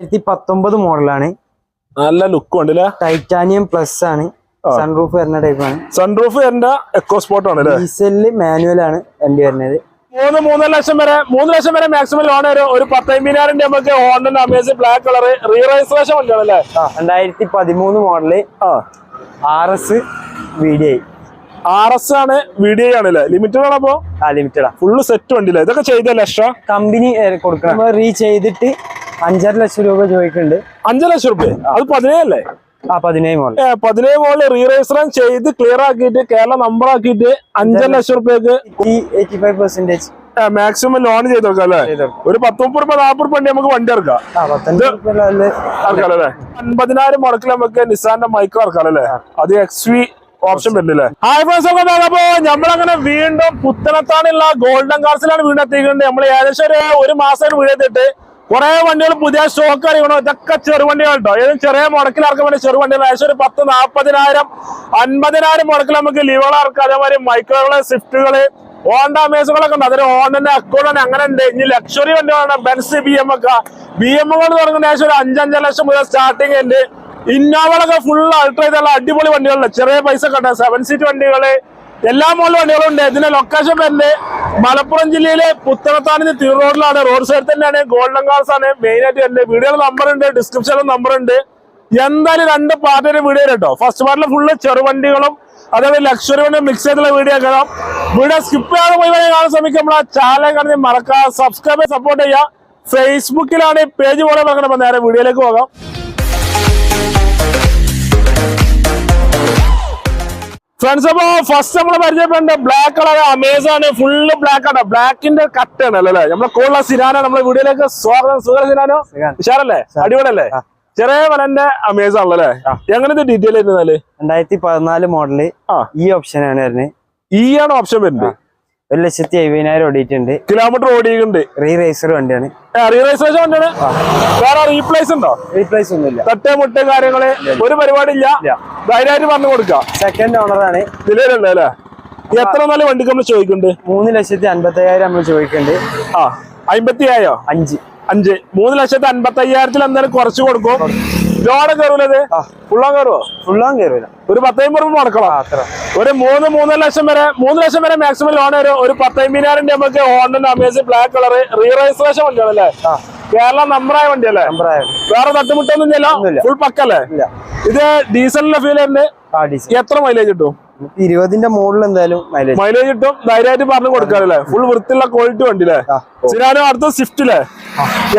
രണ്ടായിരത്തി പത്തൊമ്പത് മോഡലാണ്. നല്ല ലുക്ക് ഉണ്ട് അല്ലേ ടൈറ്റാനിയം പ്ലസ് ആണ് സൺറൂഫ് വരുന്ന ടൈപ്പ് ആണ്. സൺറൂഫ് വരുന്ന എക്കോ സ്പോട്ട് ആണ് ഡീസലിൽ മാനുവൽ ആണ് വണ്ടി വരുന്നത്. മൂന്ന് മൂന്നര ലക്ഷം വരെ മൂന്ന് ലക്ഷം വരെ മാക്സിമം ലോൺ ഒരു ഒരു പത്തമ്പതിനായിരം നമുക്ക് ഹോണ്ടന്റെ Amaze black colour re registration വണ്ടിയാണ് അല്ലേ രണ്ടായിരത്തി പതിമൂന്ന് model R S V D I R S ആണ് വീഡിയോ ആണല്ലേ ലിമിറ്റഡ് ആണ് അപ്പോ? ആ ലിമിറ്റഡാ ഫുള്ള് സെറ്റ് വണ്ടില്ല ഇതൊക്കെ ചെയ്തല്ലേ എക്സ്ട്രാ കമ്പനി കൊടുക്കണം. നമ്മൾ റീ ചെയ്തിട്ട് അഞ്ചര ലക്ഷം രൂപ ചോദിക്കുന്നുണ്ട് അഞ്ചര ലക്ഷം രൂപ? അത് പതിനേഴല്ലേ ആ പതിനേഴ് പതിനേഴ് മോളിൽ റീ ചെയ്ത് ക്ലിയർ ആക്കിയിട്ട് കേരള നമ്പർ ആക്കിയിട്ട് അഞ്ചര ലക്ഷം റുപ്യക്ക് eighty five percentage maximum loan ചെയ്ത് നോക്കാം അല്ലേ? ഒരു പത്ത് മുപ്പത് രൂപ നാൽപ്പത് രൂപ വണ്ടി നമുക്ക് വണ്ടി ഇറക്കാം. അല്ലേ? അൻപതിനായിരം മുടക്കിൽ നമുക്ക് നിസാന്റെ മൈക്രോ ഇറക്കാം അല്ലേ? അത് എക്സ് വി ഓപ്ഷൻ വരുന്നില്ലേ ഹായ് ഫ്രണ്ട്സ് ഒക്കെ അപ്പോ നമ്മളങ്ങനെ വീണ്ടും പുത്തനത്താണുള്ള ഗോൾഡൻ കാർസിലാണ് വീണ്ടും എത്തിക്കുന്നത് നമ്മൾ ഏകദേശം ഒരു ഒരു മാസം വീഴത്തിട്ട് കുറെ വണ്ടികൾ പുതിയ സ്റ്റോക്ക് അറിയണോ? ഇതൊക്കെ ചെറുവണ്ടികൾ കേട്ടോ ഏതും ചെറിയ മുടക്കിൽ ഇറക്കാൻ വേണ്ടി ചെറുവണ്ടികൾ ഏകദേശം ഒരു പത്ത് നാൽപ്പതിനായിരം അൻപതിനായിരം മുടക്കിൽ നമുക്ക് ലീവുകൾ ഇറക്കാം. അതേമാതിരി മൈക്രോകൾ സ്വിഫ്റ്റുകൾ ഹോണ്ട അമേസുകളൊക്കെ ഉണ്ട്. അതിന് ഹോണ്ടന്റെ അക്കൗണ്ട് അങ്ങനെ ഉണ്ട്. ഇനി ലക്ഷറി വണ്ടികളാണ്. ബെൻസ് ബി എം ഒക്കെ. ബി എം ഒക്കെ തുടങ്ങുന്ന ഏകദേശം ഒരു അഞ്ചഞ്ചര ലക്ഷം മുതൽ സ്റ്റാർട്ടിംഗ് ഉണ്ട്. ഇന്നോവകളൊക്കെ ഫുൾ അൾട്ര അടിപൊളി വണ്ടികളുണ്ട്. ചെറിയ പൈസ കണ്ട സെവൻ സീറ്റ് വണ്ടികൾ എല്ലാ മോഡൽ വണ്ടികളും ഉണ്ട്. ഇതിന്റെ ലൊക്കേഷൻ വരുന്നത് മലപ്പുറം ജില്ലയിലെ പുത്തനത്താണിന് തീർ റോഡിലാണ്. റോഡ് സൈഡ് തന്നെയാണ്. ഗോൾഡൻ കാർസ് ആണ് മെയിൻ ആയിട്ട് വരുന്നത്. വീഡിയോ നമ്പർ ഉണ്ട്. ഡിസ്ക്രിപ്ഷനിലും നമ്പർ ഉണ്ട്. എന്തായാലും രണ്ട് പാർട്ടിയുടെ വീഡിയോ കേട്ടോ ഫസ്റ്റ് പാർട്ടിൽ ഫുള്ള് ചെറുവണ്ടികളും അതേപോലെ ലക്ഷറി വണ്ടി മിക്സ് ചെയ്തുള്ള വീഡിയോ കാണാം വീഡിയോ സ്കിപ്പ് ചെയ്യാതെ പോയി വരെ കാണാൻ ശ്രമിക്കും ആ ചാനൽ കാണുന്ന മറക്കാതെ സബ്സ്ക്രൈബ് സപ്പോർട്ട് ചെയ്യുക. ഫേസ്ബുക്കിലാണ് പേജ് പോലെ നോക്കണം നേരെ വീഡിയോയിലേക്ക് പോകാം. ഫ്രണ്ട്സ് അപ്പോ ഫസ്റ്റ് നമ്മൾ പരിചയപ്പെടേണ്ട ബ്ലാക്ക് കളർ അമേസാണ് ഫുള്ള് ബ്ലാക്ക് ആണ്. ബ്ലാക്കിന്റെ കട്ടാണ് അല്ലേ? നമ്മളെ കൂടുതലുള്ള സിനാന നമ്മളെ വീഡിയോയിലേക്ക് സ്വാഗതം. സുഖ സിനാനോ. ഉഷാറല്ലേ? അടിപൊളിയല്ലേ? ചെറിയ വലന്റെ അമേസാൺ ആണല്ലേ എങ്ങനത്തെ ഡീറ്റെയിൽ ആയിരുന്നു രണ്ടായിരത്തി പതിനാല് മോഡൽ ഈ ഓപ്ഷൻ ആണ് വരുന്നത്. ഈ ആണ് ഓപ്ഷൻ വരുന്നത്. ഒരു ലക്ഷത്തി എഴുപതിനായിരം ഓടിയിട്ടുണ്ട്. കിലോമീറ്റർ ഓടിയിട്ടുണ്ട്. റീ റേസർ വണ്ടിയാണ്. റേസർ വണ്ടിയാണ്. വേറെ റീപ്ലേസ് ഉണ്ടോ? റീപ്ലേസ് ഒന്നുമില്ല. തട്ടേ മുട്ടേ കാര്യങ്ങൾ ഒരു പരിപാടി ഇല്ല. ധൈര്യമായിട്ട് പറഞ്ഞു കൊടുക്കാം. സെക്കൻഡ് ഓണറാണ് നിലയിലുണ്ട് അല്ലേ? എത്ര നല്ല വണ്ടിക്ക് നമ്മൾ ചോദിക്കുന്നുണ്ട്? മൂന്ന് ലക്ഷത്തി അൻപത്തി അയ്യായിരം നമ്മൾ ചോദിക്കുന്നുണ്ട്. ആ അമ്പത്തി ആയോ അഞ്ച്. അഞ്ച്. മൂന്ന് ലക്ഷത്തി അൻപത്തി അയ്യായിരത്തിൽ എന്തായാലും കുറച്ച് കൊടുക്കും. ലോൺ കയറൂലത്. ഫുള്ളാൻ കയറുമോ ഫുള്ളാൻ കയറൂല. ഒരു പത്തമ്പത് രൂപ മുടക്കണം. ഒരു മൂന്ന് മൂന്നര ലക്ഷം വരെ മൂന്ന് ലക്ഷം വരെ മാക്സിമം ലോൺ വരും ഒരു പത്തമ്പതിനായിരം നമുക്ക് ഹോണ്ടന്റെ Amaze black colour re registration വണ്ടിയാണ് അല്ലേ ആ. കേരള നമ്പറായ വണ്ടിയല്ലേ? അല്ലേ വേറെ തട്ടുമുട്ടൊന്നും ഇല്ല ഫുൾ പക്കല്ലേ ഇത് ഡീസലിന്റെ ഫീൽ തന്നെ എത്ര മൈലേജ് കിട്ടും? ഇരുപതിന്റെ മുകളിൽ എന്തായാലും മൈലേജ് മൈലേജ് കിട്ടും. ധൈര്യമായിട്ട് പറഞ്ഞു കൊടുക്കാറല്ലേ ഫുൾ വൃത്തിയുള്ള ക്വാളിറ്റി വണ്ടിയില്ലേ ശരി സിനാനും അടുത്ത സ്വിഫ്റ്റില്ലേ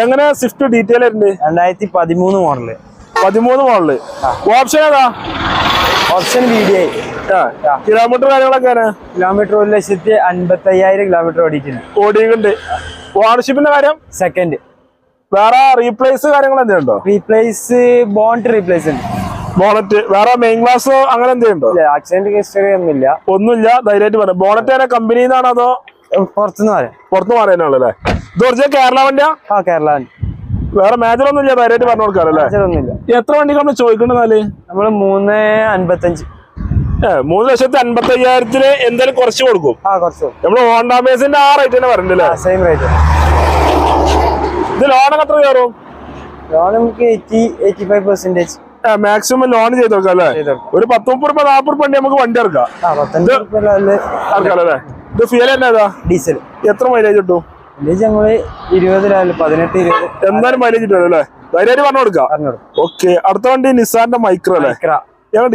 എങ്ങനെ സ്വിഫ്റ്റ് ഡീറ്റെയിൽ ഉണ്ട് രണ്ടായിരത്തി പതിമൂന്ന് മോഡൽ പതിമൂന്ന് മോഡൽ ഓപ്ഷൻ ഏതാ? ഓപ്ഷൻ വീഡിയോ കിലോമീറ്റർ കാര്യങ്ങളൊക്കെ കിലോമീറ്റർ ഒരു ലക്ഷത്തി അൻപത്തി അയ്യായിരം കിലോമീറ്റർ ഓടിയിട്ടുണ്ട്. ഓടിയിട്ടുണ്ട്. ഓണർഷിപ്പിന്റെ കാര്യം? സെക്കൻഡ് വേറെ റീപ്ലേസ് കാര്യങ്ങൾ എന്തെങ്കിലും ഉണ്ടോ? റീപ്ലേസ് ബോണ്ട് റീപ്ലേസ് ഉണ്ട്. ബോണറ്റ് വേറെ മെയിൻ ഗ്ലാസ് അങ്ങനെ എന്തെങ്കിലും ആക്സിഡന്റ് ഹിസ്റ്ററി ഒന്നുമില്ല. ഒന്നുമില്ല ധൈര്യമായിട്ട് പറയാം ബോണറ്റ് വരെ കമ്പനിയിൽ നിന്നാണോ അതോ? പുറത്തുനിന്ന് പറയാം പുറത്ത് പറയാനുള്ളത് ഇത് ഒറിജിനൽ കേരള വണ്ടിയാ? ആ കേരള വേറെ മേജർ ഒന്നും ഇല്ല ധൈര്യമായിട്ട് പറഞ്ഞു കൊടുക്കാറല്ലേ എത്ര വണ്ടി നമ്മൾ ചോദിക്കണ്ടെന്നാൽ? നമ്മൾ മൂന്ന് അൻപത്തഞ്ച്. മൂന്ന് ലക്ഷത്തി അൻപത്തി അയ്യായിരത്തിന് എന്തായാലും കുറച്ച് കൊടുക്കും. നമ്മൾ ഹോണ്ടാമേസിന്റെ ആ റേറ്റ് തന്നെ പറഞ്ഞില്ലേ സെയിം റേറ്റ് ഇത് ലോണൊക്കെ എത്ര കയറും? ലോൺ നമുക്ക് eighty eighty five percentage maximum loan ചെയ്ത് നോക്കാം അല്ലേ? ഒരു പത്ത് മുപ്പത് രൂപ നാൽപ്പത് രൂപ നമുക്ക് വണ്ടി ഇറക്കാം. ഇത് ഫിയൽ തന്നെ ഏതാ? ഡീസൽ എത്ര മൈലേജ് കിട്ടും? മൈലേജ് പതിനെട്ട് ഇരുപത് എന്തായാലും അല്ലേ? ധൈര്യമായിട്ട് പറഞ്ഞു കൊടുക്കാം. ഓക്കെ അടുത്ത വണ്ടി നിസാന്റെ മൈക്രോ അല്ലേ?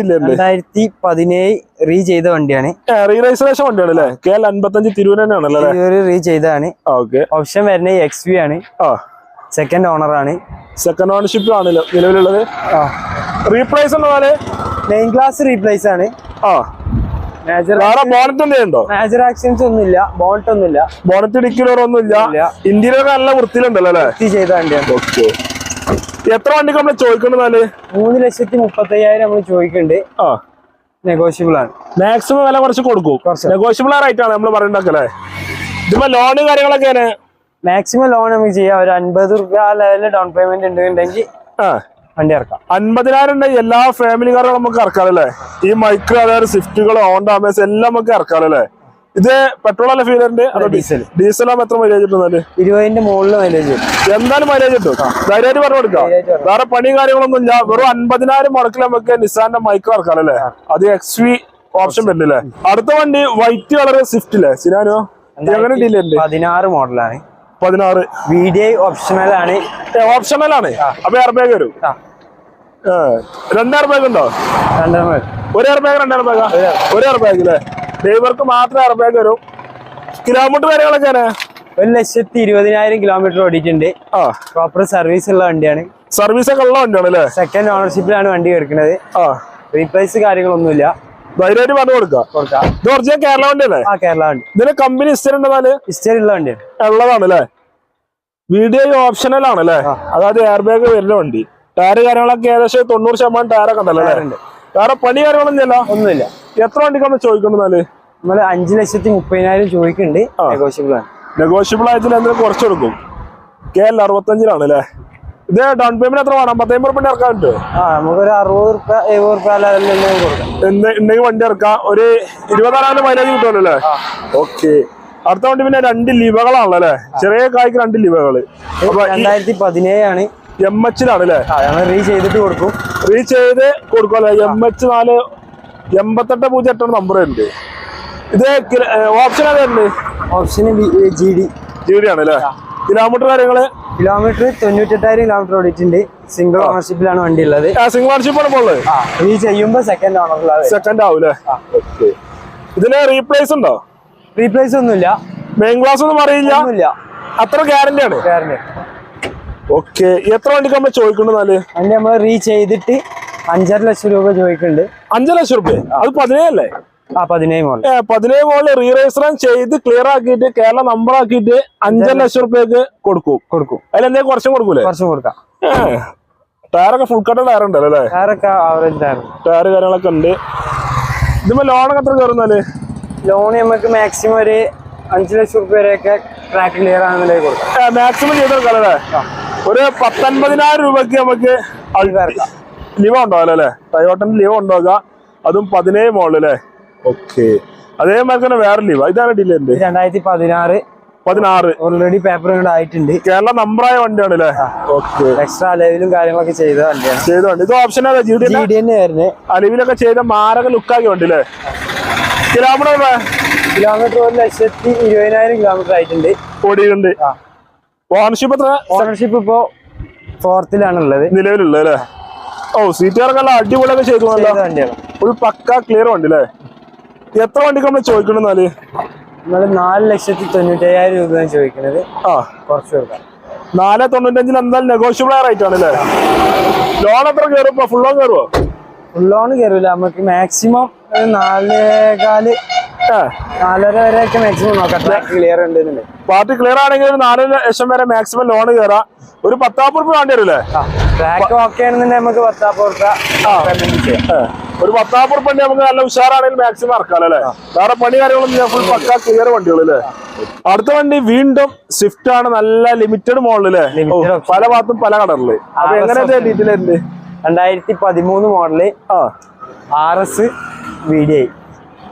രണ്ടായിരത്തി പതിനേഴ് റീ ചെയ്ത വണ്ടിയാണ്. റീ രജിസ്ട്രേഷൻ വണ്ടിയാണ് അല്ലേ? കെ എൽ അൻപത്തഞ്ച് തിരുവനന്തപുരം അല്ലേ? ഒരു റീ ചെയ്തതാണ്. ഓപ്ഷൻ വരുന്നത് എക്സ് വി ആണ്. സെക്കൻഡ് ഓണർ ആണ്. സെക്കൻഡ് ഓണർഷിപ്പ് ആണല്ലോ നിലവിലുള്ളത്. റീപ്ലേസ് ഉള്ള പോലെ? മെയിൻ ക്ലാസ് റീപ്ലേസ് ആണ്. ആ. വേറെ ബോണറ്റ് എന്തെയുണ്ടോ മേജർ ആക്സിഡൻസ് ഒന്നുമില്ല. ഒന്നുമില്ല. ബോണറ്റ്. ഇന്ത്യയിലൊക്കെ നല്ല വൃത്തിയിലുണ്ടല്ലോ അല്ലേ? ചെയ്ത വണ്ടിയാണ് ഓക്കെ എത്ര വണ്ടിക്ക് നമ്മൾ ചോദിക്കണ്ടെന്നാൽ മൂന്ന് ലക്ഷത്തി മുപ്പത്തയ്യായിരം നമ്മൾ നമ്മൾ ചോദിക്കുന്നുണ്ട് ആ. നെഗോഷ്യബിൾ ആണ്. മാക്സിമം വില കുറച്ച് കൊടുക്കും. നെഗോഷ്യബിൾ റേറ്റ് ആണ് നമ്മൾ പറയണ്ടല്ലേ ഇതിപ്പോ ലോണ് കാര്യങ്ങളൊക്കെ മാക്സിമം ലോൺ നമുക്ക് ചെയ്യാം. ഒരു അൻപത് റുപ്യ ആ ലെവലിൽ ഡൗൺ പേയ്മെന്റ് ഉണ്ടെന്നുണ്ടെങ്കിൽ ആ. വണ്ടി ഇറക്കാം. അൻപതിനായിരം എല്ലാ ഫാമിലി കാറുകളും നമുക്ക് ഇറക്കാറല്ലേ ഈ മൈക്രോ അതായത് സ്വിഫ്റ്റുകൾ ഹോണ്ട അമേസ് എല്ലാം നമുക്ക് ഇറക്കാറല്ലേ ഇത് പെട്രോൾ അല്ല ഫീലറിന്റെ ഡീസൽ ആകുമ്പോൾ എത്ര മൈലേജ് കിട്ടുന്നത് ഇരുപതിന്റെ മുകളിൽ മൈലേജ് എന്തായാലും മൈലേജ് കിട്ടും. ധൈര്യമായിട്ട് പറഞ്ഞു കൊടുക്കാം വേറെ പണിയും കാര്യങ്ങളൊന്നും ഇല്ല. വെറും അൻപതിനായിരം മുടക്കിൽ നമുക്ക് നിസാന്റെ മൈക്രോ ഇറക്കാം അല്ലേ? അത് എക്സ് വി ഓപ്ഷൻ വരുന്നില്ലേ? അടുത്ത വണ്ടി വൈറ്റ് കളർ സ്വിഫ്റ്റ് അല്ലേ സിനാനോ? എങ്ങനെ ഡീലർ ഉണ്ട് പതിനാറ് മോഡലാണ് പതിനാറ്. വി ഡി ഐ ഓപ്ഷണൽ ആണ്. ഓപ്ഷണൽ ആണ്. അപ്പൊ എയർ ബാഗ് വരും. രണ്ട് എയർ ബാഗ് ഉണ്ടോ. ഒരു എയർ ബാഗ് രണ്ട് എയർ ബാഗാ ഒരു എയർ ബാഗ് അല്ലേ ഡ്രൈവർക്ക് മാത്രം എയർ ബാഗ് വരും. കിലോമീറ്റർ കാര്യങ്ങളൊക്കെ ഒരു ലക്ഷത്തി ഇരുപതിനായിരം കിലോമീറ്റർ ഓടിയിട്ടുണ്ട്. പ്രോപ്പർ സർവീസ് ഉള്ള വണ്ടിയാണ്. സർവീസ് ഒക്കെ ഉള്ള വണ്ടിയാണ് അല്ലേ സെക്കൻഡ് ഓണർഷിപ്പിലാണ് വണ്ടി എടുക്കുന്നത്. റീപ്ലേസ് കാര്യങ്ങളൊന്നുമില്ല. ധൈര്യമായിട്ട് പറഞ്ഞു കൊടുക്കാം. കൊടുക്കാം. ഇത് ഒറിജിനൽ കേരള വണ്ടി അല്ലേ ആ കേരള വണ്ടി. ഇതിന് കമ്പനി ഹിസ്റ്ററി ഉണ്ടോ ഹിസ്റ്ററി ഉള്ള വണ്ടിയാണ്. ഉള്ളതാണ് അല്ലേ വീഡിയോ ഓപ്ഷനൽ ആണ് അല്ലേ? അതായത് എയർ ബാഗ് വരുന്ന വണ്ടി. ടയർ കാര്യങ്ങളൊക്കെ ഏകദേശം തൊണ്ണൂറ് ശതമാനം ടയറൊക്കെ ഉണ്ടല്ലോ. വേറെ പണി കാര്യങ്ങളൊന്നും ഇല്ലല്ലോ ഒന്നുമില്ല. എത്ര വണ്ടിക്കാണ് ചോദിക്കണ്ടെന്നാൽ നമ്മൾ അഞ്ചു ലക്ഷത്തി മുപ്പതിനായിരം ചോദിക്കുന്നുണ്ട്. നെഗോഷ്യബിൾ ആണ്. നെഗോഷ്യബിൾ ആയതിൽ എന്തെങ്കിലും കുറച്ച് കൊടുക്കും. കെ എൽ അറുപത്തഞ്ചിലാണ് അല്ലേ? ഇത് ഡൗൺ പേയ്മെന്റ് എത്ര വേണം? പത്തമ്പത് റുപ്യ ആ നമുക്കൊരു അറുപത് റുപ്യ എഴുപത് ഉണ്ടെങ്കിൽ വണ്ടി ഇറക്കാം. ഒരു ഇരുപതാറായിരം മൈലേജ് കിട്ടുമല്ലോ അല്ലേ? ഓക്കെ അടുത്ത വണ്ടി പിന്നെ രണ്ട് ലിവകളാണല്ലോ അല്ലെ? ചെറിയ കായ്ക്ക് രണ്ട് ലിവകൾ. രണ്ടായിരത്തി പതിനേഴ് ആണ് പതിനേഴാണ് എം എച്ചിലാണ് അല്ലേ? റീ ചെയ്തിട്ട് കൊടുക്കും. റീ ചെയ്ത് കൊടുക്കും അല്ലെ? എം എച്ച് നാല് എൺപത്തെട്ട് പൂജ്യം എട്ടാണ് നമ്പർ ഉണ്ട്. ഇത് ഓപ്ഷൻ ഏതാണ്ട് option G D G D ആണ് അല്ലേ? കിലോമീറ്റർ കാര്യങ്ങൾ? കിലോമീറ്റർ തൊണ്ണൂറ്റെട്ടായിരം കിലോമീറ്റർ ഓടിയിട്ടുണ്ട്. സിംഗിൾ ഓണർഷിപ്പിലാണ് വണ്ടി ഉള്ളത് സിംഗിൾ ഓണർഷിപ്പ് ആണ് ഉള്ളത്. ആ റീ ചെയ്യുമ്പോൾ സെക്കൻഡ് ഓണറിലാണ് സെക്കൻഡ് ഓക്കെ ഇതിന് റീപ്ലേസ് ഉണ്ടോ? റീപ്ലേസ് ഒന്നുമില്ല. മെയിൻ ഗ്ലാസ് ഒന്നും അറിയില്ല ഒന്നുമില്ല. അത്ര ഗ്യാരണ്ടി ആണ്. ഗ്യാരണ്ടി ഓക്കെ എത്ര വണ്ടിക്ക് നമ്മൾ ചോദിക്കണ്ടെന്നാൽ അതിന്റെ നമ്മൾ റീ ചെയ്തിട്ട് അഞ്ചര ലക്ഷം രൂപ ചോദിക്കുന്നുണ്ട്. അഞ്ചര ലക്ഷം രൂപ? അത് പതിനേഴല്ലേ ആ പതിനേഴ് മോളിൽ റീ ചെയ്ത് ക്ലിയർ ആക്കിയിട്ട് കേരള നമ്പർ ആക്കിയിട്ട് അഞ്ചര ലക്ഷം റുപ്യക്ക് കൊടുക്കും. കൊടുക്കും. അതിൽ എന്തെങ്കിലും കുറച്ചും കൊടുക്കൂലേ? കുറച്ചും കൊടുക്കാം. ടയറൊക്കെ ഫുൾ കട്ട ടയർ ഉണ്ടല്ലോ അല്ലേ? ടയറൊക്കെ ടയർ കാര്യങ്ങളൊക്കെ ഉണ്ട്. ഇതിപ്പോ ലോണൊക്കെ എത്ര കയറുന്നാൽ ലോൺ നമുക്ക് മാക്സിമം ഒരു അഞ്ച് ലക്ഷം റുപ്യ വരെയൊക്കെ ട്രാക്ക് ക്ലിയർ ആണെന്നുണ്ടെങ്കിൽ കൊടുക്കാം. മാക്സിമം ചെയ്തെടുക്കാം അല്ലേ? ഒരു പത്തൊൻപതിനായിരം രൂപക്ക് നമുക്ക് ലിവ ലീവ് ഉണ്ടാവില്ല അല്ലേ? ടയോട്ടന്റെ ലിവ ഉണ്ടാവുക അതും പതിനേഴ് മോളിൽ അല്ലേ? ഓക്കെ അതേമാതിരി തന്നെ വേറെ ലിവ ഇതാണ് ഡീലറിന്റെ രണ്ടായിരത്തി പതിനാറ്. പതിനാറ് ഓൾറെഡി പേപ്പർ ആയിട്ടുണ്ട്. കേരള നമ്പറായ വണ്ടിയാണ് അല്ലേ? ഓക്കെ എക്സ്ട്രാ അലവിലും കാര്യങ്ങളൊക്കെ ചെയ്ത വണ്ടിയാണ്. ചെയ്ത വണ്ടി. ഇത് ഓപ്ഷൻ അലിവിലൊക്കെ ചെയ്ത മാരക ലുക്കാക്കി വണ്ടി അല്ലേ? കിലോമീറ്റർ കിലോമീറ്റർ ഒരു ലക്ഷത്തി ഇരുപതിനായിരം കിലോമീറ്റർ ആയിട്ടുണ്ട്. ഓടിയിട്ടുണ്ട്. ആ. ഓണർഷിപ്പ് എത്ര? ഓണർഷിപ്പ് ഇപ്പോ ഫോർത്തിലാണുള്ളത്. നിലവിലുള്ളത് നിലവിലുള്ള അല്ലേ? ഓ സീറ്റുകാരൊക്കെ നല്ല അടിപൊളിയൊക്കെ ചെയ്തു ഒരു പക്ക ക്ലിയർ വണ്ടി അല്ലേ? എത്ര വണ്ടിക്ക് നമ്മൾ ചോദിക്കണെന്നാൽ നമ്മൾ നാല് ലക്ഷത്തി തൊണ്ണൂറ്റയ്യായിരം രൂപയാണ് ചോദിക്കുന്നത് ആ. കുറച്ച് കൊടുക്കാം. നാല് തൊണ്ണൂറ്റഞ്ചിന് എന്തായാലും നെഗോഷ്യബിൾ റേറ്റ് ആണ് അല്ലേ ലോൺ എത്ര കയറും? ഫുൾ ലോൺ കയറുമോ ഫുൾ ലോൺ കയറില്ല നമുക്ക് മാക്സിമം നാലേകാൽ. നാലര വരെയൊക്കെ മാക്സിമം നോക്കാം. ക്ലിയർ ഉണ്ട്. പാർട്ടി ക്ലിയർ ആണെങ്കിൽ ഒരു നാല് ലക്ഷം വരെ മാക്സിമം ലോൺ കയറാം ഒരു പത്താപ്പ് റുപ്യ വേണ്ടി വരില്ലേ? ട്രാക്ക് ഓക്കെ ആണെന്നുണ്ടെങ്കിൽ നമുക്ക് പത്താപ്പ് ഏ, ഒരു പത്താപ്പ് റുപ്യ നമുക്ക് നല്ല ഉഷാറാണെങ്കിൽ മാക്സിമം ഇറക്കാം അല്ലേ? വേറെ പണി കാര്യങ്ങളൊന്നും ഫുൾ പക്ക ക്ലിയർ വണ്ടികളല്ലേ അടുത്ത വണ്ടി വീണ്ടും സ്വിഫ്റ്റ് ആണ്. നല്ല ലിമിറ്റഡ് മോഡലല്ലേ പല ഭാഗത്തും പല കളറിൽ അപ്പൊ എങ്ങനെയാ. ഡീറ്റെയിൽ രണ്ടായിരത്തി പതിമൂന്ന് model R S V D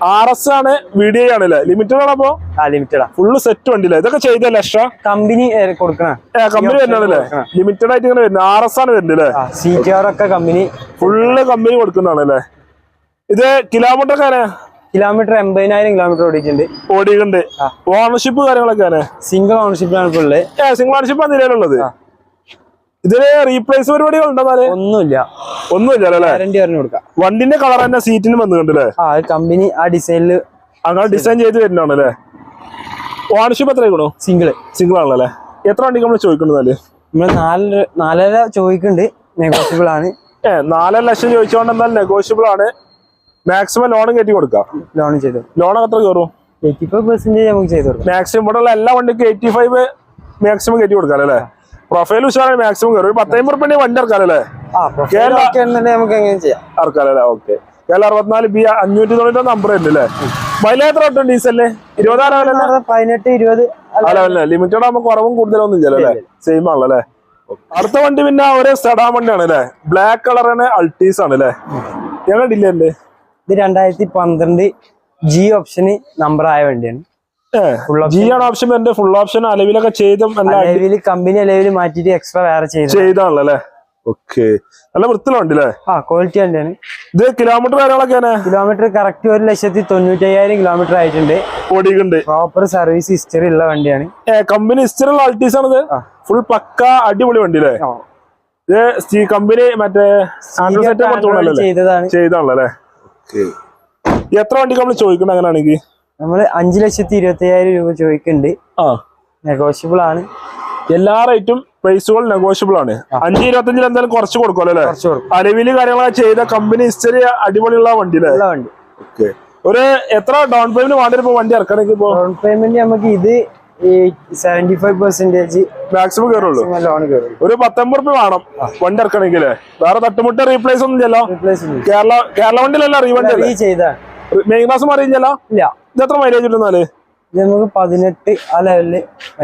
R S ആണ് വി ഡി ഐ ആണല്ലേ ലിമിറ്റഡ് ആണ് അപ്പോ? ആ ലിമിറ്റഡ് ഫുള്ള് സെറ്റ് വണ്ടിയില്ലേ? ഇതൊക്കെ ചെയ്തല്ലേ എക്സ്ട്രാ കമ്പനി കൊടുക്കണ. കമ്പനി വരുന്നതാണല്ലേ ലിമിറ്റഡ് ആയിട്ട് ഇങ്ങനെ വരുന്നത് ആർ എസ് ആണ് വരുന്നത് അല്ലേ സി ടി ആർ ഒക്കെ കമ്പനി ഫുള്ള് കമ്പനി കൊടുക്കുന്നതാണല്ലേ ഇത് കിലോമീറ്റർ ഒക്കെ കിലോമീറ്റർ എൺപതിനായിരം കിലോമീറ്റർ ഓടിയിട്ടുണ്ട്. ഓടിയിട്ടുണ്ട്. ഓണർഷിപ്പ് കാര്യങ്ങളൊക്കെ സിംഗിൾ ഓണർഷിപ്പ് ആണ് ഉള്ളത് സിംഗിൾ ഓണർഷിപ്പ് ആണ് നിലവിലുള്ളത് ഇതിന് റീപ്ലേസ് പരിപാടികൾ ഉണ്ടെന്നാൽ ഒന്നുമില്ല. ഒന്നുമില്ല ഗ്യാരണ്ടി പറഞ്ഞു കൊടുക്കാം. വണ്ടിന്റെ കളർ തന്നെ സീറ്റിന് വന്നിട്ടുണ്ടല്ലേ? ആ കമ്പനി ആ ഡിസൈനിൽ അങ്ങനെ ഡിസൈൻ ചെയ്ത് വരുന്നതാണ് അല്ലേ ഓണർഷിപ്പ് എത്ര ആയിക്കണോ സിംഗിൾ സിംഗിൾ ആണല്ലേ? എത്ര വണ്ടി നമ്മൾ ചോദിക്കണമെന്നാൽ നമ്മൾ നാലര നാലര ചോദിക്കുന്നുണ്ട്. നെഗോഷ്യബിൾ ആണ്. ഏ നാലര ലക്ഷം ചോദിച്ചുകൊണ്ട് എന്നാൽ നെഗോഷ്യബിൾ ആണ്. മാക്സിമം ലോണും കയറ്റി കൊടുക്കാം. ലോൺ ചെയ്ത് ലോൺ എത്ര കയറും? എയ്റ്റി ഫൈവ് പെർസെന്റേജ് നമുക്ക് ചെയ്ത് കൊടുക്കാം. മാക്സിമം ഇവിടെ ഉള്ള എല്ലാ വണ്ടിക്കും എയ്റ്റി ഫൈവ് മാക്സിമം കയറ്റി കൊടുക്കാം അല്ലേ? പ്രൊഫൈൽ ഉഷാറാണ് മാക്സിമം കയറും ഒരു പത്തമ്പത് റുപ്യ വണ്ടി ഇറക്കാലല്ലേ? നമുക്ക് എങ്ങനെ ചെയ്യാം? ഓക്കെ. കേരള അറുപത്തിനാല് ബി അഞ്ഞൂറ്റി തൊണ്ണൂറ്റി നമ്പർ ഉണ്ട് അല്ലേ മൈലേജ് എത്ര ഒട്ടും ഡീസലിന് ഇരുപതാറ് പതിനെട്ട് ഇരുപത് അല്ല, ലിമിറ്റഡ് ആകുമ്പോൾ കുറവും കൂടുതലൊന്നും സെയിം ആണല്ലേ അടുത്ത വണ്ടി പിന്നെ ഒരേ സെഡാ വണ്ടിയാണ് അല്ലേ ബ്ലാക്ക് കളറാണ് അൾട്ടീസ് ആണ് അല്ലേ ഞങ്ങൾ ഡില്ലേ ഇത് രണ്ടായിരത്തി പന്ത്രണ്ട് ജി ഓപ്ഷന് നമ്പർ ആയ വണ്ടിയാണ്. ജി ആണ് ഓപ്ഷൻ എന്റെ ഫുൾ ഓപ്ഷൻ അലവിലൊക്കെ ചെയ്തും അലവിൽ കമ്പനി അലവിൽ മാറ്റിയിട്ട് എക്സ്ട്രാ വേറെ ചെയ്തു ചെയ്താണല്ലോ ഓക്കെ നല്ല വൃത്തിലുണ്ട് അല്ലേ? ആ ക്വാളിറ്റി തന്നെയാണ് ഇത് കിലോമീറ്റർ കാര്യങ്ങളൊക്കെയാണ് കിലോമീറ്റർ കറക്റ്റ് ഒരു ലക്ഷത്തി തൊണ്ണൂറ്റി അയ്യായിരം കിലോമീറ്റർ ആയിട്ടുണ്ട്. ഓടിയിട്ടുണ്ട്. പ്രോപ്പർ സർവീസ് ഹിസ്റ്ററി ഉള്ള വണ്ടിയാണ്. കമ്പനി കമ്പനി ഹിസ്റ്ററുള്ള അൾട്ടീസ് ആണിത്. ഫുൾ പക്ക അടിപൊളി വണ്ടി അല്ലേ? ഇത് കമ്പനി മറ്റേ ആൻഡ്രോയിഡ് സെറ്റ് കൊടുത്തോളല്ലേ ചെയ്തതാണ്. ചെയ്താണല്ലോ അല്ലേ? എത്ര വണ്ടിക്ക് നമ്മൾ ചോദിക്കണം അങ്ങനെയാണെങ്കിൽ നമ്മൾ അഞ്ചു ലക്ഷത്തി ഇരുപത്തി അയ്യായിരം രൂപ ചോദിക്കുന്നുണ്ട് ആ. നെഗോഷ്യബിൾ ആണ്. എല്ലാ റേറ്റും പ്രൈസുകൾ നെഗോഷ്യബിൾ ആണ്. അഞ്ച് ഇരുപത്തഞ്ചിൽ എന്തായാലും കുറച്ച് കൊടുക്കുമല്ലോ അല്ലേ? കുറച്ച് കൊടുക്കും. അലവിൽ കാര്യങ്ങളൊക്കെ ചെയ്ത കമ്പനി ഹിസ്റ്ററി അടിപൊളിയുള്ള വണ്ടി അല്ലേ ഉള്ള വണ്ടി. ഓക്കെ ഒരു എത്ര ഡൗൺ പേയ്മെന്റ് വേണ്ടി ഇപ്പൊ വണ്ടി ഇറക്കണമെങ്കിൽ ഇപ്പോ? ഡൗൺ പേയ്മെന്റ് നമുക്ക് ഇത് സെവന്റി ഫൈവ് പെർസെന്റേജ് മാക്സിമം കയറുള്ളൂ. ലോൺ കയറും ഒരു പത്തൊമ്പത് റുപ്യ വേണം വണ്ടി ഇറക്കണമെങ്കിൽ വേറെ തട്ടുമുട്ട റീപ്ലേസ് ഒന്നും ഇല്ലല്ലോ. കേരള കേരള വണ്ടിയിലല്ല റീവണ്ടി ചെയ്താ ചെയ്താണ് മെയിൻ ക്ലാസ് അറിയില്ലല്ലോ ഇല്ല. ഇത് എത്ര മൈലേജ് ഇടുന്നാൽ? നമുക്ക് പതിനെട്ട് ആ ലെവലിൽ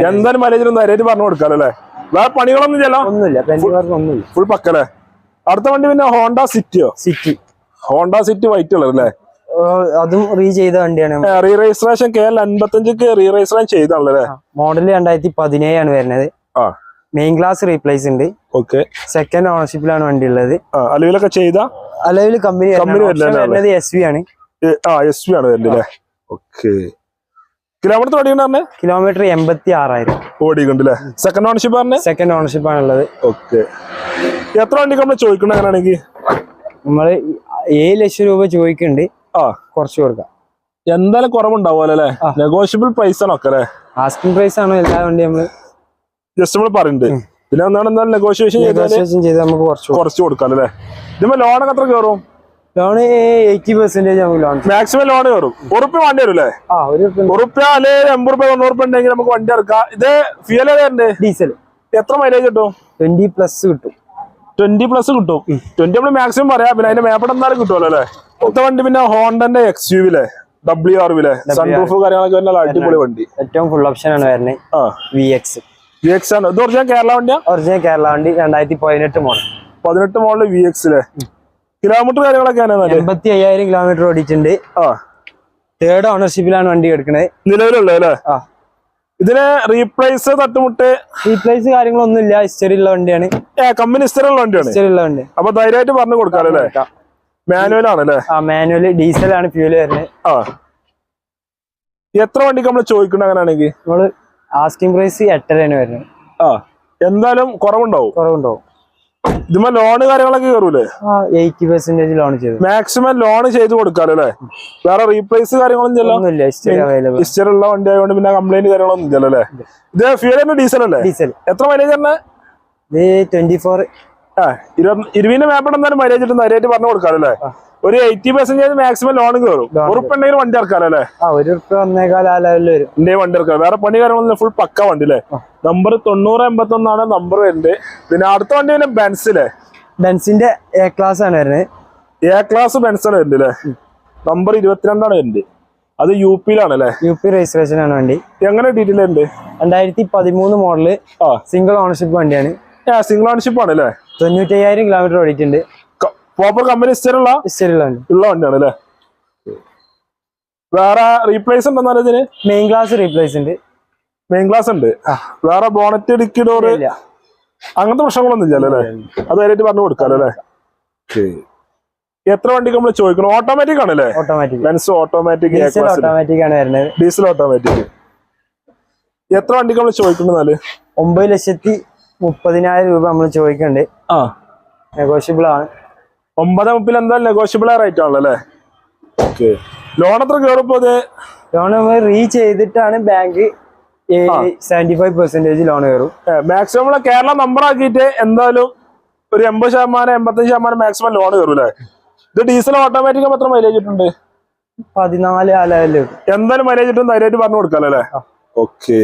എന്തായാലും മൈലേജ് ധൈര്യമായിട്ട് പറഞ്ഞു കൊടുക്കാലോ അല്ലേ? വേറെ പണികളൊന്നും ചെല്ലോ ഒന്നുമില്ല. ഫുൾ പക്കല്ലേ? അടുത്ത വണ്ടി പിന്നെ Honda സിറ്റിയോ City Honda City white colour അല്ലേ? അതും റീ ചെയ്ത വണ്ടിയാണ്. റീ രജിസ്ട്രേഷൻ കെ എൽ അൻപത്തഞ്ചിക്ക് റീ രജിസ്ട്രേഷൻ ചെയ്താണല്ലേ മോഡൽ രണ്ടായിരത്തി പതിനേഴാണ് വരുന്നത്. ആ. മെയിൻ ക്ലാസ് റീപ്ലേസ് ഉണ്ട്. ഓക്കെ സെക്കൻഡ് ഓണർഷിപ്പിലാണ് വണ്ടി ഉള്ളത്. അലവിലൊക്കെ ചെയ്ത? അലവിൽ കമ്പനി കമ്പനി? വരുന്നത്. എസ് വി ആണ്. ആ എസ് പി ആണ് വരുന്നത് അല്ലേ ഓക്കെ. കിലോമീറ്റർ ഓടിക്കണ്ടേ കിലോമീറ്റർ എൺപത്തി ആറായിരം ഓടിക്കണ്ടല്ലേ സെക്കൻഡ് ഓണർഷിപ്പ് പറഞ്ഞേ? സെക്കൻഡ് ഓണർഷിപ്പ് ആണുള്ളത്. ഓക്കെ. എത്ര വണ്ടിക്ക് നമ്മൾ ചോദിക്കണ അങ്ങനെയാണെങ്കിൽ നമ്മൾ ഏഴ് ലക്ഷം രൂപ ചോദിക്കുന്നുണ്ട് ആ. കുറച്ച് കൊടുക്കാം. എന്തായാലും കുറവുണ്ടാവുമല്ലോ അല്ലേ നെഗോഷ്യബിൾ പ്രൈസ് ആണോ ഒക്കെ അല്ലേ ആസ്കിംഗ് പ്രൈസ് ആണ് എല്ലാ വണ്ടി നമ്മൾ ജസ്റ്റ് നമ്മൾ പറയുന്നുണ്ട് പിന്നെ എന്താണ് എന്തായാലും നെഗോഷിയേഷൻ ചെയ്താൽ ചെയ്ത് നമുക്ക് കുറച്ച് കുറച്ച് കൊടുക്കാം അല്ലേ ഇതിപ്പോ ലോണൊക്കെ എത്ര കയറും ലോൺ എയ്റ്റി പെർസെന്റേജ് നമുക്ക് ലോൺ മാക്സിമം ലോൺ കയറും ഉറുപ്പ്യ വണ്ടി വരും അല്ലേ ഉറുപ്പ്യ അല്ലെ എൺപത് റുപ്യ തൊണ്ണൂറ് റുപ്യ ഉണ്ടെങ്കിൽ നമുക്ക് വണ്ടി ഇറക്കാം ഇത് ഫ്യൂൽ ഏതാണ്ട് ഡീസൽ എത്ര മൈലേജ് കിട്ടും? ട്വന്റി പ്ലസ് കിട്ടും. ട്വന്റി പ്ലസ് കിട്ടും. ട്വന്റി നമ്മൾ മാക്സിമം പറയാം. പിന്നെ അതിന്റെ മേപ്പടം എന്തായാലും കിട്ടുമല്ലോ അല്ലേ? അടുത്ത വണ്ടി പിന്നെ ഹോണ്ടന്റെ എക്സ് യു വിലെ ഡബ്ല്യു ആർ വിലെ സൺറൂഫ് കാര്യങ്ങളൊക്കെ വരുന്ന അടിപൊളി വണ്ടി. ഏറ്റവും ഫുൾ ഓപ്ഷൻ ആണ് വരുന്നത് വി എക്സ് വി എക്സ് ആണ്. ഇത് ഒറിജിനൽ കേരള വണ്ടിയാണ് ഒറിജിനൽ കേരള വണ്ടി രണ്ടായിരത്തി പതിനെട്ട് മോഡൽ പതിനെട്ട് മോഡൽ വി എക്സിലെ കിലോമീറ്റർ കാര്യങ്ങളൊക്കെയാണ് നല്ല എൺപത്തി അയ്യായിരം കിലോമീറ്റർ ഓടിയിട്ടുണ്ട്. ആ. തേർഡ് ഓണർഷിപ്പിലാണ് വണ്ടി എടുക്കുന്നത് നിലവിലുള്ള അല്ലേ? ആ. ഇതിന് റീപ്ലേസ് തട്ടുമുട്ട്? റീപ്ലേസ് കാര്യങ്ങളൊന്നും ഇല്ല ഹിസ്റ്ററി ഉള്ള വണ്ടിയാണ്. കമ്പനി സ്ഥിരമുള്ള വണ്ടിയാണ്. ഹിസ്റ്ററി ഉള്ള വണ്ടി. അപ്പൊ ധൈര്യമായിട്ട് പറഞ്ഞു കൊടുക്കാം അല്ലേ? മാനുവൽ ആണല്ലേ? ആ മാനുവൽ ഡീസൽ ആണ് ഫ്യൂൽ വരുന്നത്. ആ. എത്ര വണ്ടിക്ക് നമ്മൾ ചോദിക്കണം അങ്ങനെയാണെങ്കിൽ? നമ്മൾ ആസ്കിംഗ് പ്രൈസ് എട്ടരയാണ് വരുന്നത്. ആ. എന്തായാലും കുറവുണ്ടാവും. കുറവുണ്ടാവും. ഇതുമ്പോ ലോണ് കാര്യങ്ങളൊക്കെ കയറൂലേ എയ്റ്റി പെർസെന്റേജ് ലോൺ ചെയ്തു. മാക്സിമം ലോൺ ചെയ്ത് കൊടുക്കാലോ അല്ലേ? വേറെ റീപ്ലേസ് കാര്യങ്ങളൊന്നും ഇല്ല ഒന്നുമില്ല ഹിസ്റ്ററി ഉള്ള വണ്ടി ആയതുകൊണ്ട് പിന്നെ കംപ്ലൈന്റ് കാര്യങ്ങളൊന്നും ഇല്ലല്ലോ അല്ലേ? ഇത് ഫ്യൂൽ ഡീസൽ അല്ലേ? ഡീസൽ എത്ര മൈലേജ് തന്നെ ട്വന്റി ഫോർ ആ ഇരുപത് ഇരുവിന്റെ മാപ്പിട്ട് എന്തായാലും മൈലേജ് ഇട്ട് ധൈര്യമായിട്ട് പറഞ്ഞു കൊടുക്കാലോ അല്ലേ? ഒരു എയ്റ്റി പെർസെന്റേജ് മാക്സിമം ലോൺ കയറും ഉറപ്പുണ്ടെങ്കിൽ വണ്ടി ഇറക്കാലോ അല്ലേ? ഒരു വരും. എന്റെ വണ്ടി ഇറക്കാം വേറെ പണി കാര്യങ്ങളൊന്നും ഫുൾ പക്ക വണ്ടി അല്ലേ? നമ്പർ തൊണ്ണൂറ് എൺപത്തി ഒന്നാണ് നമ്പർ വരുന്നത്. പിന്നെ അടുത്ത വണ്ടി പിന്നെ ബെൻസിലെ ബെൻസിന്റെ എ ക്ലാസ് ആണ് വരുന്നത്. എ ക്ലാസ് ബെൻസ് ആണ് വരുന്നത് അല്ലേ? നമ്പർ ഇരുപത്തിരണ്ടാണ് വരുന്നത്. അത് യു പിയിലാണ് അല്ലേ? യു പി രജിസ്ട്രേഷൻ ആണ് വണ്ടി. എങ്ങനെ ഡീറ്റെയിൽ ഉണ്ട് രണ്ടായിരത്തി പതിമൂന്ന് മോഡൽ സിംഗിൾ ഓണർഷിപ്പ് വണ്ടിയാണ്. സിംഗിൾ ഓണർഷിപ്പ് ആണ് അല്ലേ? തൊണ്ണൂറ്റി അയ്യായിരം കിലോമീറ്റർ ഓടിയിട്ടുണ്ട്. പ്രോപ്പർ കമ്പനി ഹിസ്റ്ററി ഉള്ള വണ്ടിയാണ് അല്ലേ? വേറെ റീപ്ലേസ് ഉണ്ടെന്നാലും ഇതിന്? മെയിൻ ഗ്ലാസ് റീപ്ലേസ് ഉണ്ട്. മെയിൻ ഗ്ലാസ് ഉണ്ട്. വേറെ ബോണറ്റ് ഡിക്കി ഡോറ് ഇല്ല അങ്ങനത്തെ പ്രശ്നങ്ങളൊന്നും ഇല്ലല്ലോ അല്ലേ അത് പറഞ്ഞു കൊടുക്കാലോ അല്ലേ? എത്ര വണ്ടിക്ക് നമ്മൾ ചോദിക്കണം ഓട്ടോമാറ്റിക് ആണല്ലേ? ഓട്ടോമാറ്റിക് ലെൻസ് ഓട്ടോമാറ്റിക് ഓട്ടോമാറ്റിക് ആണ് വരുന്നത്. ഡീസൽ ഓട്ടോമാറ്റിക് എത്ര വണ്ടിക്ക് നമ്മൾ ചോദിക്കണെന്നാൽ ഒമ്പത് ലക്ഷത്തി മുപ്പതിനായിരം രൂപ നമ്മൾ ചോദിക്കണ്ട് ആ. നെഗോഷ്യബിൾ ആണ്. ഒമ്പത് മുപ്പിൽ എന്താ നെഗോഷ്യബിൾ റേറ്റ് ആണല്ലോ അല്ലേ? ഓക്കെ ലോൺ എത്ര അത് ലോൺ റീച്ച് ചെയ്തിട്ടാണ് bank seventy five percentage loan കയറും മാക്സിമം നമ്മളെ കേരള നമ്പർ ആക്കിയിട്ട് എന്തായാലും ഒരു എൺപത് ശതമാനം എൺപത്തഞ്ച് ശതമാനം മാക്സിമം ലോൺ കയറൂലേ ഇത് ഡീസൽ ഓട്ടോമാറ്റിക് എത്ര മൈലേജ് കിട്ടുന്നുണ്ട്? പതിനാല് ആലായാലും എന്തായാലും മൈലേജ് കിട്ടും ധൈര്യമായിട്ട് പറഞ്ഞു കൊടുക്കാലോ അല്ലേ? ഓക്കെ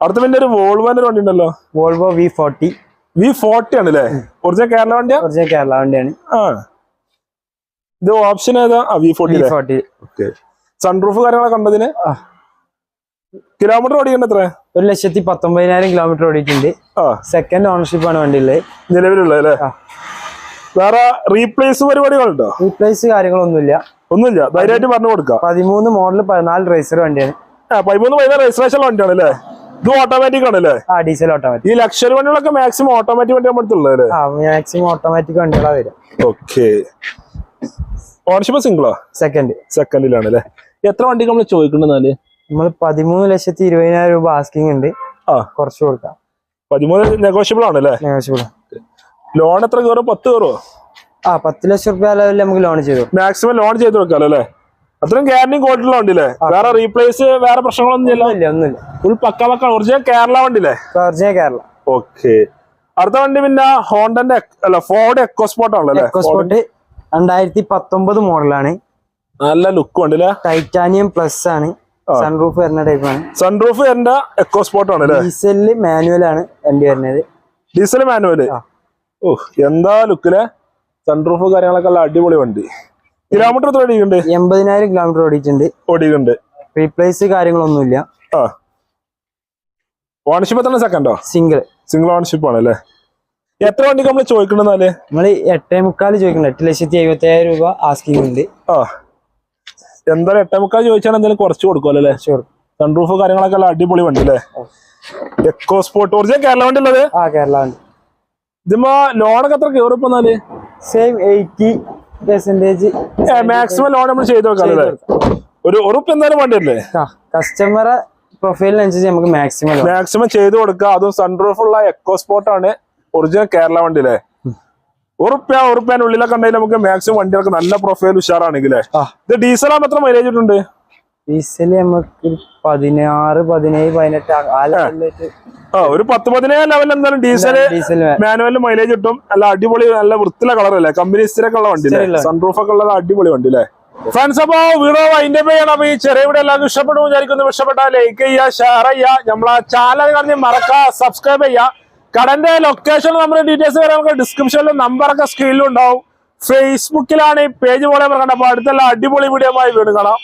അടുത്ത പിന്നെ ഒരു വോൾവോന്റെ വണ്ടി ഉണ്ടല്ലോ Volvo V forty V forty ആണ് അല്ലേ? ഒറിജിനൽ കേരള വണ്ടിയാണ് ഒറിജിനൽ കേരള വണ്ടിയാണ്. ആ. ഇത് ഓപ്ഷൻ ഏതാ? വി ഫോർട്ടി സൺറൂഫ് കാര്യങ്ങളൊക്കെ കണ്ടതിന് കിലോമീറ്റർ ഓടിക്കണ്ട എത്ര? ഒരു ലക്ഷത്തി പത്തൊമ്പതിനായിരം കിലോമീറ്റർ ഓടിയിട്ടുണ്ട്. സെക്കൻഡ് ഓണർഷിപ്പ് ആണ് വണ്ടി ഉള്ളത് നിലവിലുള്ള അല്ലേ വേറെ റീപ്ലേസ് പരിപാടികളുണ്ടോ? റീപ്ലേസ് കാര്യങ്ങളൊന്നുമില്ല. ഒന്നുമില്ല. ധൈര്യമായിട്ട് പറഞ്ഞു കൊടുക്കാം. പതിമൂന്ന് മോഡൽ പതിനാല് റേസർ വണ്ടിയാണ്. പതിമൂന്ന് പതിനാല് രജിസ്ട്രേഷൻ വണ്ടിയാണ് അല്ലേ? ഇത് ഓട്ടോമാറ്റിക് ആണല്ലേ ആ ഡീസൽ ഓട്ടോമാറ്റിക് ഈ ലക്ഷറി വണ്ടികളൊക്കെ മാക്സിമം ഓട്ടോമാറ്റിക് വണ്ടി നമ്മുടെ അടുത്തുള്ളത് മാക്സിമം ഓട്ടോമാറ്റിക് വണ്ടികളാണ് വരിക. ഓക്കെ ഓണർഷിപ്പ് സിംഗിളോ സെക്കൻഡ് സെക്കൻഡിലാണ് അല്ലേ എത്ര വണ്ടിക്ക് നമ്മൾ ചോദിക്കണ്ടെന്നാൽ നമ്മൾ പതിമൂന്ന് ലക്ഷത്തി ഇരുപതിനായിരം രൂപ ആസ്കിങ് ഉണ്ട്. ആ. കുറച്ച് കൊടുക്കാം. പതിമൂന്ന് നെഗോഷ്യബിൾ ആണ് അല്ലേ. ലോൺ എത്ര കയറും? പത്ത് കയറുമോ ആ പത്ത് ലക്ഷം റുപ്യ ലെവലിൽ നമുക്ക് ലോൺ ചെയ്തു മാക്സിമം ലോൺ ചെയ്ത് വെക്കാലോ അല്ലേ അത്രയും ഗ്യാരണ്ടിയും ക്വാളിറ്റിയുള്ള വണ്ടിയില്ലേ വേറെ റീപ്ലേസ് വേറെ പ്രശ്നങ്ങളൊന്നും ഇല്ല? ഒന്നുമില്ല ഫുൾ പക്ക പക്ക ഒറിജിനൽ കേരള വണ്ടിയില്ലേ ഒറിജിനൽ കേരള ഓക്കെ അടുത്ത വണ്ടി പിന്നെ ഹോണ്ടന്റെ അല്ല ഫോർഡ് എക്കോസ്പോർട്ട് ആണല്ലോ എക്കോസ്പോർട്ട് രണ്ടായിരത്തി പത്തൊമ്പത് മോഡലാണ്. നല്ല ലുക്ക് ഉണ്ടല്ലേ? ടൈറ്റാനിയം പ്ലസ് ആണ്. സൺറൂഫ് വരുന്ന ടൈപ്പാണ് സൺറൂഫ് വരുന്ന എക്കോ സ്പോട്ട് ആണ് ഡീസലിൽ മാനുവൽ ആണ് വണ്ടി വരുന്നത്. Diesel manual. ഓ എന്താ ലുക്കിൽ സൺറൂഫ് കാര്യങ്ങളൊക്കെ ഉള്ള അടിപൊളി വണ്ടി. കിലോമീറ്റർ എത്ര ഓടിക്കുന്നുണ്ട് എൺപതിനായിരം കിലോമീറ്റർ ഓടിയിട്ടുണ്ട്. ഓടിക്കുന്നുണ്ട് റീപ്ലേസ് കാര്യങ്ങളൊന്നുമില്ല. ഓണർഷിപ്പ് എത്ര സെക്കൻഡോ സിംഗിൾ സിംഗിൾ ഓണർഷിപ്പ് ആണല്ലേ? അല്ലേ എത്ര വണ്ടി നമ്മൾ ചോദിക്കണെന്നാൽ നമ്മൾ എട്ടേ മുക്കാൽ ചോദിക്കണം. എട്ട് ലക്ഷത്തി എഴുപത്തി ആയിരം രൂപ ആസ്കിങ് ഉണ്ട്. ആ. എന്തായാലും എട്ടേ മുക്കാൽ ചോദിച്ചാൽ എന്തായാലും കുറച്ച് കൊടുക്കുമല്ലോ അല്ലേ? സൺറൂഫ് കാര്യങ്ങളൊക്കെ അല്ല അടിപൊളി വണ്ടി അല്ലേ? എക്കോ സ്പോർട്ട് ഒറിജിനൽ കേരള വണ്ടി ഉള്ളത്? ആ കേരള വണ്ടി. ഇതിപ്പോ ലോണൊക്കെ എത്ര കയറും എന്നാൽ? Same eighty percentage maximum loan നമ്മൾ ചെയ്ത് വെക്കാം ഒരു ഉറപ്പ് എന്തായാലും വണ്ടി അല്ലേ കസ്റ്റമറെ പ്രൊഫൈലിനനുസരിച്ച് നമുക്ക് മാക്സിമം മാക്സിമം ചെയ്ത് കൊടുക്കുക അതും സൺറൂഫ് ഉള്ള എക്കോ സ്പോർട്ട് ആണ്. ഒറിജിനൽ കേരള വണ്ടി അല്ലേ ഉറുപ്പ്യ ഉറുപ്പ്യാന്റെ ഉള്ളിലൊക്കെ ഉണ്ടെങ്കിൽ നമുക്ക് മാക്സിമം വണ്ടികൾക്ക് നല്ല പ്രൊഫൈൽ ഉഷാറാണെങ്കിലേ ആ. ഇത് ഡീസൽ ആകുമ്പോൾ എത്ര മൈലേജ് ഇട്ടുണ്ട് ഡീസൽ നമുക്ക് പതിനാറ് പതിനേഴ് പതിനെട്ട് ആ- ഒരു പത്ത് പതിനേഴ് ലെവലിൽ എന്തായാലും ഡീസൽ മാനുവലിൽ മൈലേജ് കിട്ടും. നല്ല അടിപൊളി നല്ല വൃത്തിയുള്ള കളർ അല്ലേ? കമ്പനി സ്ഥിരൊക്കെ ഉള്ള വണ്ടി സൺറൂഫ് ഒക്കെ ഉള്ള അടിപൊളി വണ്ടി അല്ലേ? ഫ്രണ്ട്സ് അപ്പോ വീഡിയോ അതിന്റെ പേരാണ് അപ്പൊ ഈ ചെറിയ വീഡിയോ എല്ലാവർക്കും ഇഷ്ടപ്പെടും വിചാരിക്കുന്നു. ഇഷ്ടപ്പെട്ടാൽ ലൈക്ക് ചെയ്യുക ഷെയർ ചെയ്യുക. നമ്മളെ ചാനൽ കാണി മറക്കുക സബ്സ്ക്രൈബ് ചെയ്യുക. കടന്റെ ലൊക്കേഷൻ നമ്മുടെ ഡീറ്റെയിൽസ് വരെ നമുക്ക് ഡിസ്ക്രിപ്ഷനിലും നമ്പറൊക്കെ സ്ക്രീനിലും ഉണ്ടാവും. ഫേസ്ബുക്കിലാണ് ഈ പേജ് പോലെ കണ്ടത്. അപ്പൊ അടുത്തുള്ള അടിപൊളി വീഡിയോ ആയി വീണ്ടും കാണാം.